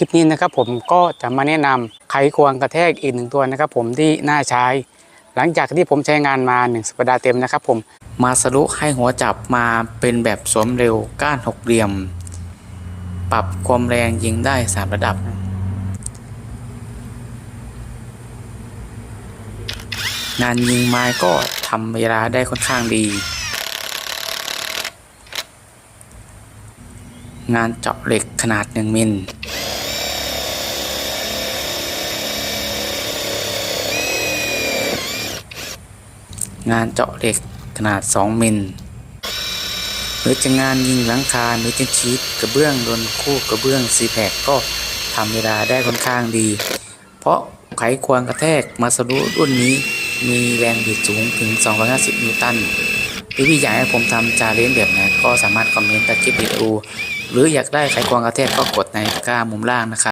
ลิปนี้นะครับผมก็จะมาแนะนำไขควงกระแทกอีกหนึ่งตัวนะครับผมที่น่าใช้ หลังจากที่ผมใช้งานมา1สัปดาห์เต็มนะครับผมมาสรุให้หัวจับมาเป็นแบบสวมเร็วก้านหกเหลี่ยม ปรับความแรงยิงได้ 3 ระดับ งานยิงไม้ก็ทำเวลาได้ค่อนข้างดีงานเจาะเหล็กขนาด 1 มิล งานเจาะเหล็กขนาด 2 มิล หรือจะงานยิงหลังคาหรือจะชีตกระเบื้องโดนคู่กระเบื้องซีแพคก็ทำเวลาได้ค่อนข้างดี เพราะไขควงกระแทกมาสรุรุ่นนี้มีแรงบิดสูงถึง 250 นิวตันพี่พี่อยากให้ผมทำจาเลนแบบไหนก็สามารถคอมเมนต์ใต้คลิปวิดีโอหรืออยากได้ไขควงกระแทกก็กดในกร้ามุมล่างนะครับ